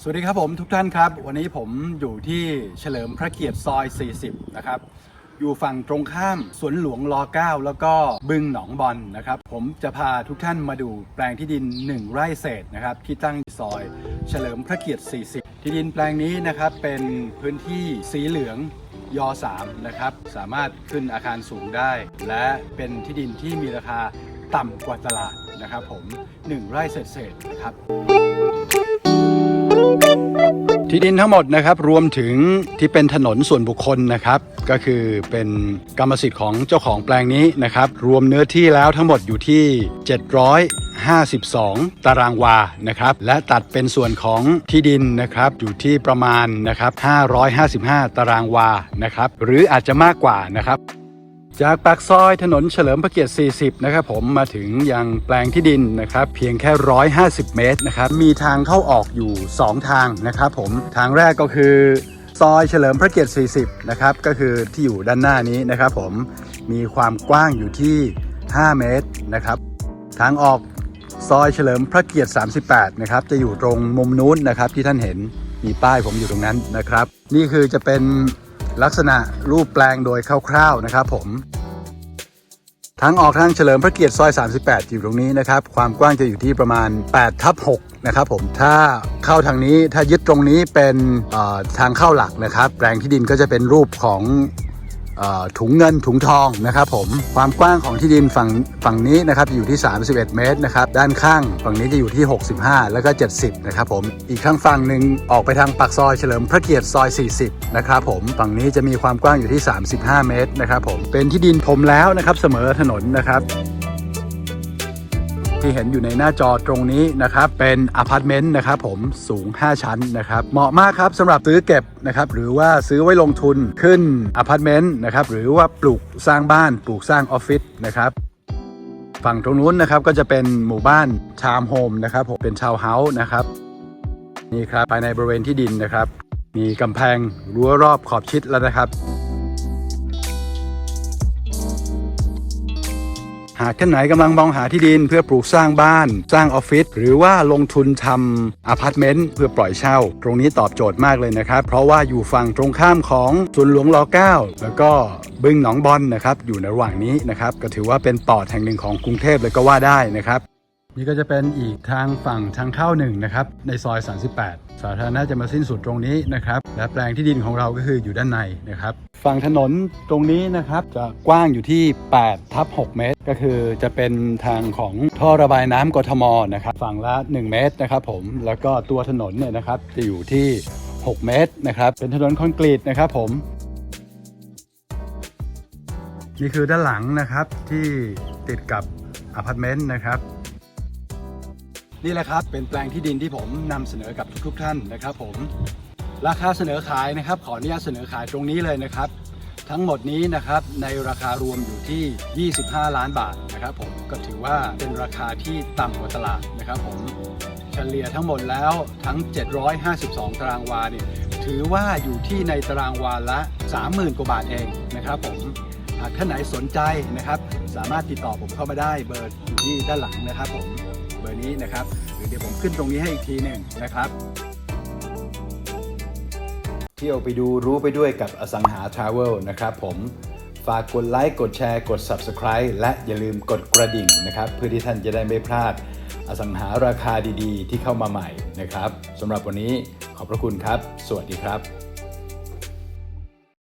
สวัสดีครับผมทุกท่านครับ วันนี้ผมอยู่ที่เฉลิมพระเกียรติซอย 40 นะครับ อยู่ฝั่งตรงข้ามสวนหลวงร9แล้วก็บึงหนองบอลนะครับ ผมจะพาทุกท่านมาดูแปลงที่ดิน 1 ไร่เศษนะครับ ที่ตั้งซอยเฉลิมพระเกียรติ 40 ที่ดินแปลงนี้นะครับเป็นพื้นที่สีเหลืองย3นะครับ สามารถขึ้นอาคารสูงได้ และเป็นที่ดินที่มีราคาต่ำกว่าตลาดนะครับ ผม 1 ไร่เศษๆนะครับ ที่ดินทั้งหมดนะครับรวมถึงที่เป็นถนนส่วนบุคคลนะครับ ก็คือเป็นกรรมสิทธิ์ของเจ้าของแปลงนี้นะครับ รวมเนื้อที่แล้วทั้งหมดอยู่ที่ 752 ตารางวานะครับ และตัดเป็นส่วนของที่ดินนะครับอยู่ที่ประมาณนะครับ555 ตารางวานะครับ หรืออาจจะมากกว่านะครับ จากปากซอยถนนเฉลิมพระเกียรติ 40 นะครับผมมาถึงยังแปลงที่ดินนะครับเพียงแค่ 150 เมตรนะครับมีทางเข้าออกอยู่ 2 ทางนะครับผมทางแรกก็คือซอยเฉลิมพระเกียรติ 40 นะครับก็คือที่อยู่ด้านหน้านี้นะครับผมมีความกว้างอยู่ที่ 5 เมตรนะครับทางออกซอยเฉลิมพระเกียรติ 38 นะครับจะอยู่ตรงมุมนู้นนะครับที่ท่านเห็นมีป้ายผมอยู่ตรงนั้นนะครับ นี่คือจะเป็น ลักษณะรูปแปลงโดยคร่าวๆนะครับผมทางออกทางเฉลิมพระเกียรติซอย 38 อยู่ตรงนี้นะครับ ความกว้างจะอยู่ที่ประมาณ8ทับ6นะครับผม ถ้าเข้าทางนี้ถ้ายึดตรงนี้เป็นทางเข้าหลักนะครับ แปลงที่ดินก็จะเป็นรูปของ ถุงเงินถุงทองนะครับผมความกว้างของที่ดินฝั่งฝั่งนี้นะครับอยู่ที่ 31 เมตรนะครับด้านข้างฝั่งนี้จะอยู่ที่ 65 แล้วก็ 70 นะครับผมอีกข้างฝั่งหนึ่งออกไปทางปากซอยเฉลิมพระเกียรติซอย 40 นะครับผมฝั่งนี้จะมีความกว้างอยู่ที่ 35 เมตรนะครับผมเป็นที่ดินผมแล้วนะครับเสมอถนนนะครับ ที่เห็นอยู่ในหน้าจอตรงนี้นะครับ เป็นอพาร์ตเมนต์นะครับผมสูง 5 ชั้นนะครับ เหมาะมากครับสำหรับซื้อเก็บนะครับ หรือว่าซื้อไว้ลงทุนขึ้นอพาร์ตเมนต์นะครับ หรือว่าปลูกสร้างบ้านปลูกสร้างออฟฟิศนะครับฝั่งตรงนู้นนะครับก็จะเป็นหมู่บ้านชามโฮมนะครับผมเป็นชาวเฮาส์นะครับนี่ครับภายในบริเวณที่ดินนะครับ มีกำแพงรั้วรอบขอบชิดแล้วนะครับ หากท่านไหนกำลังมองหาที่ดินเพื่อปลูกสร้างบ้าน สร้างออฟฟิศหรือว่าลงทุนทำอพาร์ตเมนต์เพื่อปล่อยเช่า ตรงนี้ตอบโจทย์มากเลยนะครับ เพราะว่าอยู่ฝั่งตรงข้ามของสวนหลวงรอ9แล้วก็บึงหนองบอนนะครับอยู่ในระหว่างนี้นะครับก็ถือว่าเป็นปอดแห่งหนึ่งของกรุงเทพเลยก็ว่าได้นะครับ นี่ก็จะเป็นอีกทางฝั่งทางเข้าหนึ่งนะครับ ในซอย 38 สาธารณะจะมาสิ้นสุดตรงนี้นะครับ และแปลงที่ดินของเราก็คืออยู่ด้านในนะครับ ฝั่งถนนตรงนี้นะครับจะกว้างอยู่ที่8ทับ6เมตร ก็คือจะเป็นทางของท่อระบายน้ำกทมนะครับฝั่งละ 1 เมตรนะครับผมแล้วก็ตัวถนนเนี่ยนะครับจะอยู่ที่ 6 เมตรนะครับ เป็นถนนคอนกรีตนะครับผมนี่คือด้านหลังนะครับที่ติดกับอพาร์ตเมนต์นะครับ นี่แหละครับเป็นแปลงที่ดินที่ผมนำเสนอกับทุกๆท่านนะครับผมราคาเสนอขายนะครับ ขออนุญาตเสนอขายตรงนี้เลยนะครับ ทั้งหมดนี้นะครับในราคารวมอยู่ที่ 25 ล้านบาทนะครับผมก็ถือว่าเป็นราคาที่ต่ำกว่าตลาดนะครับผมเฉลี่ยทั้งหมดแล้วทั้ง 752 ตารางวาเนี่ยถือว่าอยู่ที่ในตารางวาละ 30,000 กว่าบาทเองนะครับผมหากท่านไหนสนใจนะครับ สามารถติดต่อผมเข้ามาได้เบอร์อยู่ที่ด้านหลังนะครับผมเบอร์นี้นะครับหรือเดี๋ยวผมขึ้นตรงนี้ให้อีกทีหนึ่งนะครับ เที่ยวไปดูรู้ไปด้วยกับอสังหาทราเวลนะครับผมฝากกดไลค์กดแชร์กด Subscribe และอย่าลืมกดกระดิ่งนะครับ เพื่อที่ท่านจะได้ไม่พลาด อสังหาราคาดีๆ ที่เข้ามาใหม่นะครับสำหรับวันนี้ขอบพระคุณครับ สวัสดีครับ